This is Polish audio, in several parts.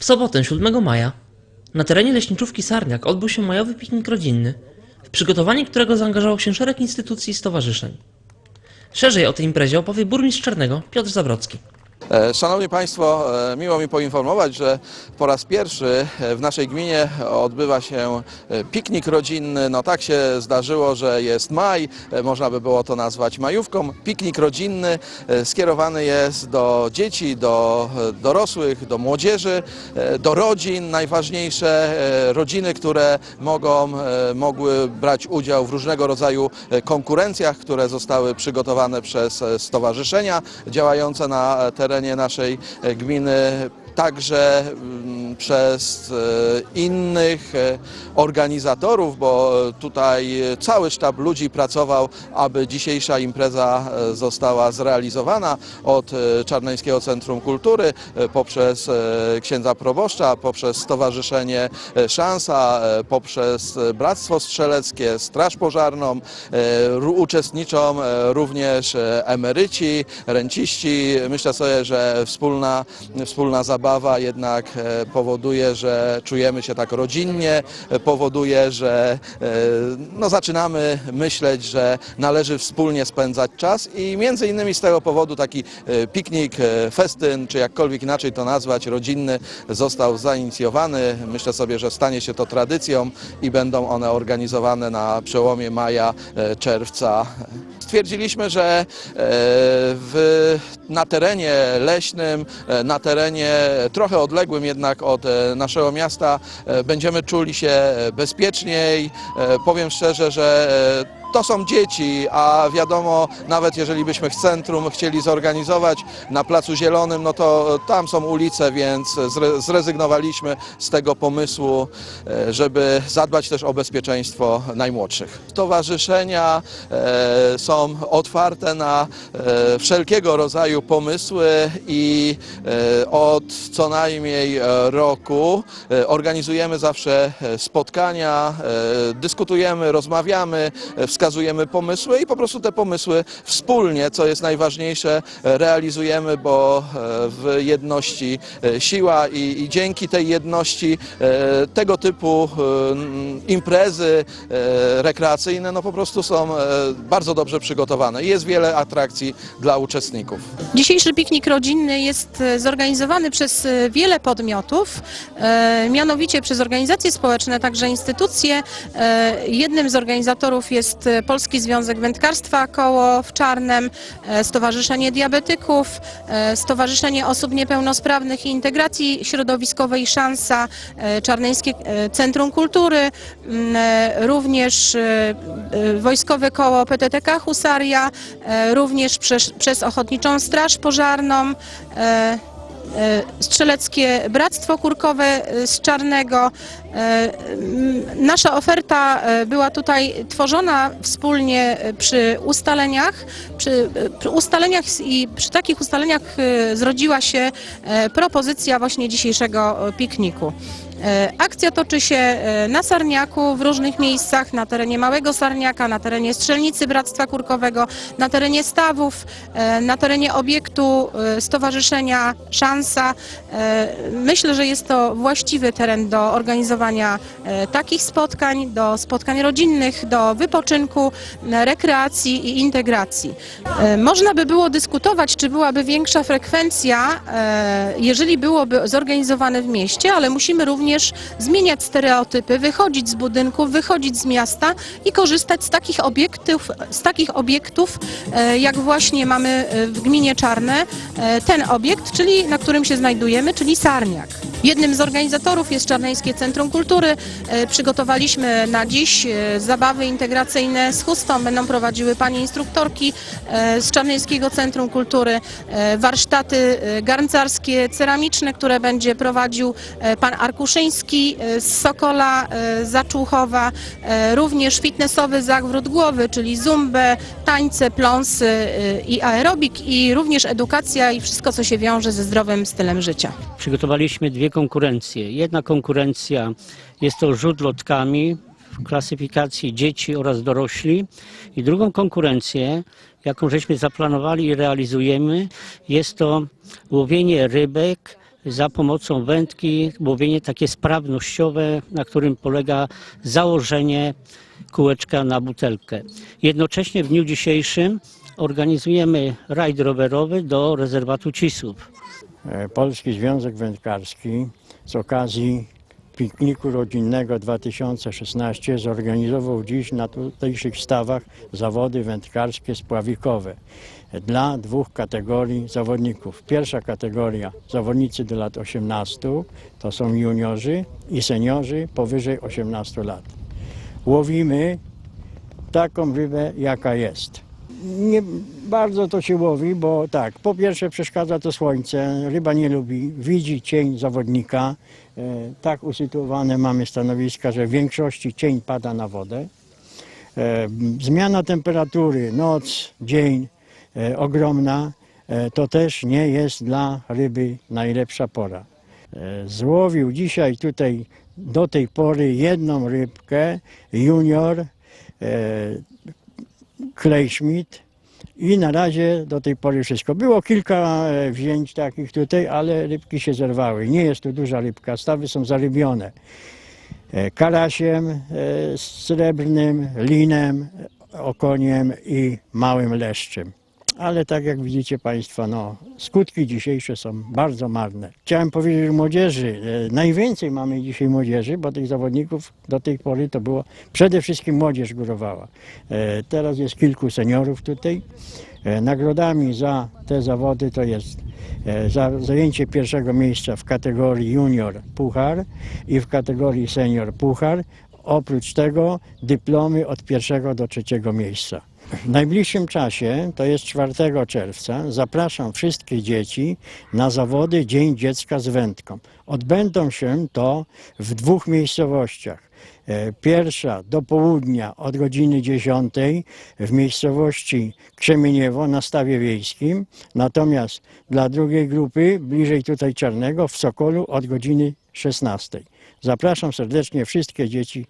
W sobotę 7 maja na terenie leśniczówki Sarniak odbył się majowy piknik rodzinny, w przygotowanie którego zaangażował się szereg instytucji i stowarzyszeń. Szerzej o tej imprezie opowie burmistrz Czarnego Piotr Zawrocki. E, Szanowni Państwo, e, miło mi poinformować, że po raz pierwszy e, w naszej gminie odbywa się piknik rodzinny. No tak się zdarzyło, że jest maj, można by było to nazwać majówką. Piknik rodzinny skierowany jest do dzieci, do dorosłych, do młodzieży, do rodzin. Najważniejsze rodziny, które mogą, mogły brać udział w różnego rodzaju konkurencjach, które zostały przygotowane przez stowarzyszenia działające na terenie naszej e, gminy także mm, przez e, innych e, organizatorów, bo tutaj cały sztab ludzi pracował, aby dzisiejsza impreza e, została zrealizowana od Czarneńskiego Centrum Kultury poprzez księdza proboszcza, poprzez Stowarzyszenie Szansa, poprzez Bractwo Strzeleckie, Straż Pożarną. Uczestniczą również emeryci, renciści. Myślę sobie, że wspólna, wspólna zabawa jednak e, powoduje, że czujemy się tak rodzinnie, e, powoduje, że e, no, zaczynamy myśleć, że należy wspólnie spędzać czas i między innymi z tego powodu taki piknik, festyn, czy jakkolwiek inaczej to nazwać, rodzinny został zainicjowany. Myślę sobie, że stanie się to tradycją i będą one organizowane na przełomie maja, czerwca. Stwierdziliśmy, że w, na terenie leśnym, na terenie trochę odległym jednak od e, naszego miasta e, będziemy czuli się e, bezpieczniej. Powiem szczerze, że to są dzieci, a wiadomo, nawet jeżeli byśmy w centrum chcieli zorganizować na Placu Zielonym, no to tam są ulice, więc zre- zrezygnowaliśmy z tego pomysłu, e, żeby zadbać też o bezpieczeństwo najmłodszych. Stowarzyszenia e, są otwarte na e, wszelkiego rodzaju pomysły i e, od co najmniej e, roku e, organizujemy zawsze e, spotkania, e, dyskutujemy, rozmawiamy, e, wskazujemy pomysły i po prostu te pomysły wspólnie, co jest najważniejsze, e, realizujemy, bo e, w jedności e, siła i, i dzięki tej jedności tego typu imprezy rekreacyjne no po prostu są bardzo dobrze przygotowane i jest wiele atrakcji dla uczestników. Dzisiejszy piknik rodzinny jest zorganizowany przez wiele podmiotów, mianowicie przez organizacje społeczne, także instytucje. Jednym z organizatorów jest Polski Związek Wędkarstwa Koło w Czarnem, e, Stowarzyszenie Diabetyków, e, Stowarzyszenie Osób Niepełnosprawnych i Integracji Środowiskowej Szansa, e, Czarneńskie Centrum Kultury, również Wojskowe Koło PTTK Husaria, również przez, przez Ochotniczą Straż Pożarną, Strzeleckie Bractwo Kurkowe e, z Czarnego. E, Nasza oferta e, była tutaj tworzona wspólnie e, przy ustaleniach. Przy, e, przy ustaleniach i przy takich ustaleniach e, zrodziła się e, propozycja właśnie dzisiejszego e, pikniku. E, Akcja toczy się e, na Sarniaku, w różnych miejscach, na terenie Małego Sarniaka, na terenie Strzelnicy Bractwa Kurkowego, na terenie Stawów, e, na terenie obiektu Stowarzyszenia Szansa. Myślę, że jest to właściwy teren do organizowania takich spotkań, do spotkań rodzinnych, do wypoczynku, rekreacji i integracji. Można by było dyskutować, czy byłaby większa frekwencja, jeżeli byłoby zorganizowane w mieście, ale musimy również zmieniać stereotypy, wychodzić z budynków, wychodzić z miasta i korzystać z takich obiektów, z takich obiektów e, jak właśnie mamy e, w gminie Czarne e, ten obiekt, czyli na którym się znajdujemy, czyli Sarniak. Jednym z organizatorów jest Czarneńskie Centrum Kultury. Przygotowaliśmy na dziś zabawy integracyjne z chustą. Będą prowadziły panie instruktorki z Czarneńskiego Centrum Kultury. Warsztaty garncarskie, ceramiczne, które będzie prowadził pan Arkuszyński e, z Sokola e, Zaczuchowa. E, Również fitnessowy zawrót głowy, czyli zumbę, tańce, pląsy i aerobik i również edukacja i wszystko, co się wiąże ze zdrowym stylem życia. Przygotowaliśmy dwie konkurencje. Jedna konkurencja jest to rzut lotkami w klasyfikacji dzieci oraz dorośli i drugą konkurencję, jaką żeśmy zaplanowali i realizujemy, jest to łowienie rybek za pomocą wędki, łowienie takie sprawnościowe, na którym polega założenie kółeczka na butelkę. Jednocześnie w dniu dzisiejszym organizujemy rajd rowerowy do rezerwatu Cisów. E, Polski Związek Wędkarski z okazji pikniku rodzinnego 2016 zorganizował dziś na tutejszych stawach zawody wędkarskie spławikowe dla dwóch kategorii zawodników. Pierwsza kategoria zawodnicy do lat 18 to są juniorzy i seniorzy powyżej 18 lat. Łowimy taką rybę, jaka jest. Nie bardzo to się łowi, bo tak, po pierwsze przeszkadza to słońce, ryba nie lubi, widzi cień zawodnika. E, tak usytuowane mamy stanowiska, że w większości cień pada na wodę. E, zmiana temperatury, noc, dzień e, ogromna, to też nie jest dla ryby najlepsza pora. Złowił dzisiaj tutaj do tej pory jedną rybkę, junior, e, Klejschmidt i na razie do tej pory wszystko. Było kilka e, wzięć takich tutaj, ale rybki się zerwały. Nie jest tu duża rybka, stawy są zarybione. E, Karasiem e, srebrnym, linem, okoniem i małym leszczem. Ale tak jak widzicie Państwo, no, skutki dzisiejsze są bardzo marne. Chciałem powiedzieć młodzieży. E, Najwięcej mamy dzisiaj młodzieży, bo tych zawodników do tej pory to było przede wszystkim młodzież górowała. E, Teraz jest kilku seniorów tutaj. E, Nagrodami za te zawody to jest za zajęcie pierwszego miejsca w kategorii junior puchar i w kategorii senior puchar. Oprócz tego dyplomy od pierwszego do trzeciego miejsca. W najbliższym czasie, to jest 4 czerwca, zapraszam wszystkie dzieci na zawody Dzień Dziecka z Wędką. Odbędą się to w dwóch miejscowościach. E, Pierwsza do południa od godziny 10 w miejscowości Krzemieniewo na Stawie Wiejskim, natomiast dla drugiej grupy bliżej tutaj Czarnego w Sokolu od godziny 16. Zapraszam serdecznie wszystkie dzieci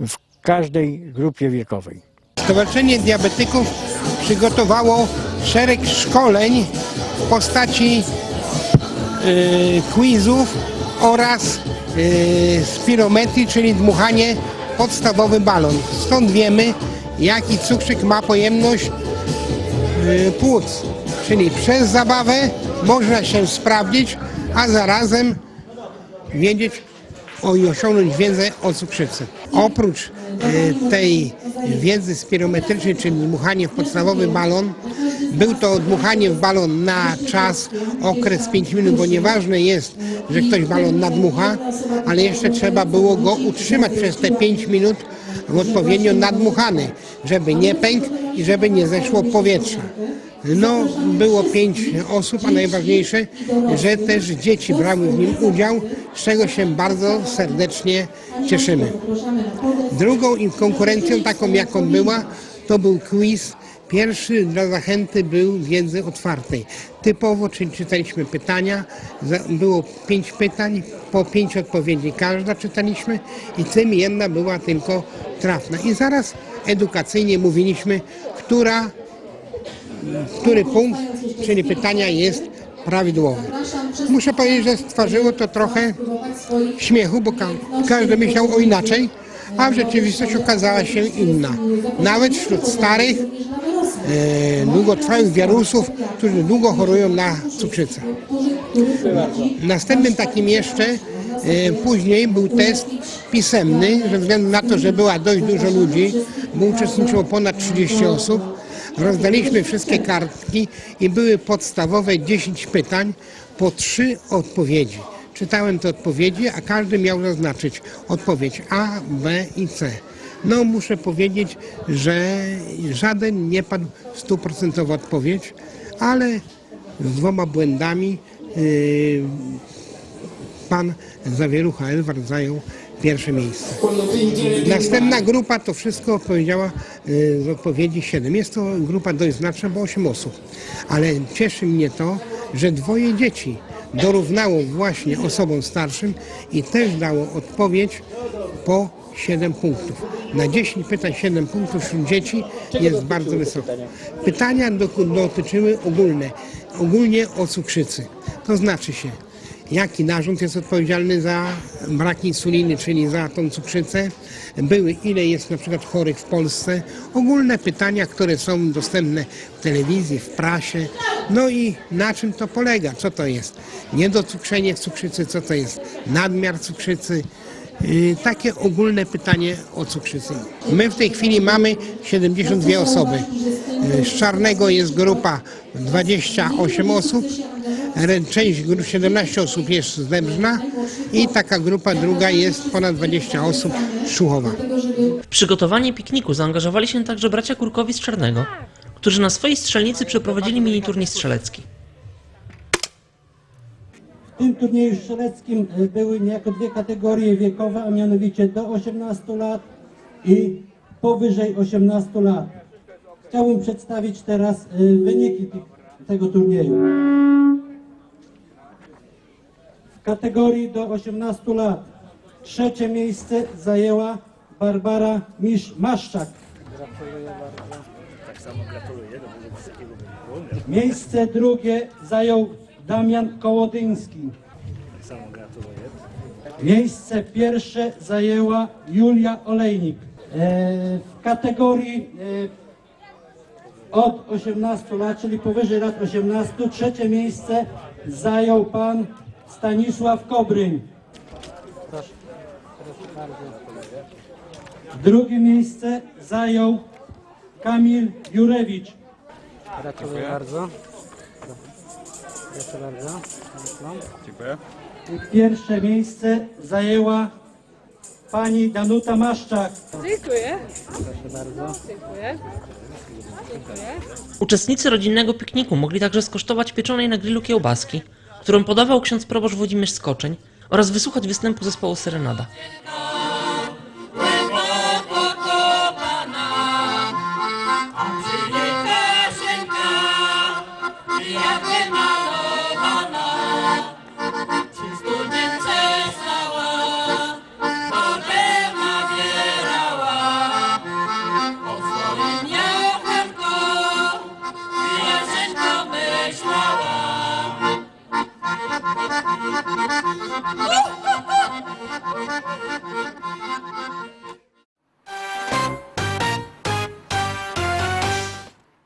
w każdej grupie wiekowej. Stowarzyszenie Diabetyków przygotowało szereg szkoleń w postaci y, quizów oraz y, spirometrii, czyli dmuchanie podstawowy balon. Stąd wiemy, jaki cukrzyk ma pojemność y, płuc. Czyli przez zabawę można się sprawdzić, a zarazem wiedzieć o, i osiągnąć wiedzę o cukrzycy. Oprócz tej wiedzy spirometrycznej, czyli dmuchanie w podstawowy balon, był to dmuchanie w balon na czas, okres 5 minut, bo nieważne jest, że ktoś balon nadmucha, ale jeszcze trzeba było go utrzymać przez te 5 minut w odpowiednio nadmuchany, żeby nie pękł i żeby nie zeszło powietrza. No, było pięć osób, a najważniejsze, że też dzieci brały w nim udział, z czego się bardzo serdecznie cieszymy. Drugą konkurencją, taką jaką była, to był quiz. Pierwszy dla zachęty był wiedzy otwartej. Typowo, czyli czytaliśmy pytania, było pięć pytań, po pięć odpowiedzi każda czytaliśmy i tym jedna była tylko trafna. I zaraz edukacyjnie mówiliśmy, która który punkt, czyli pytania jest prawidłowy. Muszę powiedzieć, że stworzyło to trochę śmiechu, bo ka każdy myślał o inaczej, a w rzeczywistości okazała się inna. Nawet wśród starych, e, długotrwałych wirusów, którzy długo chorują na cukrzycę. Następnym takim jeszcze e, później był test pisemny, ze względu na to, że była dość dużo ludzi, bo uczestniczyło ponad 30 osób. Rozdaliśmy wszystkie kartki i były podstawowe 10 pytań po trzy odpowiedzi. Czytałem te odpowiedzi, a każdy miał zaznaczyć odpowiedź A, B i C. No muszę powiedzieć, że żaden nie padł stuprocentowa odpowiedź, ale z dwoma błędami yy, pan Zawierucha Elwar zajął pierwsze miejsce. Następna grupa to wszystko odpowiedziała y, z odpowiedzi 7. Jest to grupa dość znaczna, bo 8 osób. Ale cieszy mnie to, że dwoje dzieci dorównało właśnie osobom starszym i też dało odpowiedź po 7 punktów. Na 10 pytań 7 punktów wśród dzieci jest bardzo wysoko. Pytania do, dotyczyły ogólne, ogólnie o cukrzycy. To znaczy się, jaki narząd jest odpowiedzialny za brak insuliny, czyli za tą cukrzycę, były, ile jest na przykład chorych w Polsce, ogólne pytania, które są dostępne w telewizji, w prasie, no i na czym to polega, co to jest? Niedocukrzenie cukrzycy, co to jest? Nadmiar cukrzycy, Yy, Takie ogólne pytanie o cukrzycy. My w tej chwili mamy 72 osoby. Yy, Z czarnego jest grupa 28 osób, część grup 17 osób jest z Dębrzna i taka grupa druga jest ponad 20 osób z Czuchowa. W przygotowanie pikniku zaangażowali się także bracia Kurkowi z Czarnego, którzy na swojej strzelnicy przeprowadzili mini turniej strzelecki. W tym turnieju strzeleckim były niejako dwie kategorie wiekowe, a mianowicie do 18 lat i powyżej 18 lat. Chciałbym przedstawić teraz e, wyniki tego turnieju. Kategorii do 18 lat trzecie miejsce zajęła Barbara Misz-Maszczak. Miejsce drugie zajął Damian Kołodyński. Miejsce pierwsze zajęła Julia Olejnik. E, W kategorii e, od 18 lat, czyli powyżej lat 18, trzecie miejsce zajął pan Stanisław Kobryń. Drugie miejsce zajął Kamil Jurewicz. Gratuluję bardzo. Proszę bardzo. Dziękuję. Pierwsze miejsce zajęła pani Danuta Maszczak. Dziękuję. Proszę bardzo. Dziękuję. Uczestnicy rodzinnego pikniku mogli także skosztować pieczonej na grillu kiełbaski, którą podawał ksiądz proboszcz Włodzimierz Skoczeń oraz wysłuchać występu zespołu Serenada.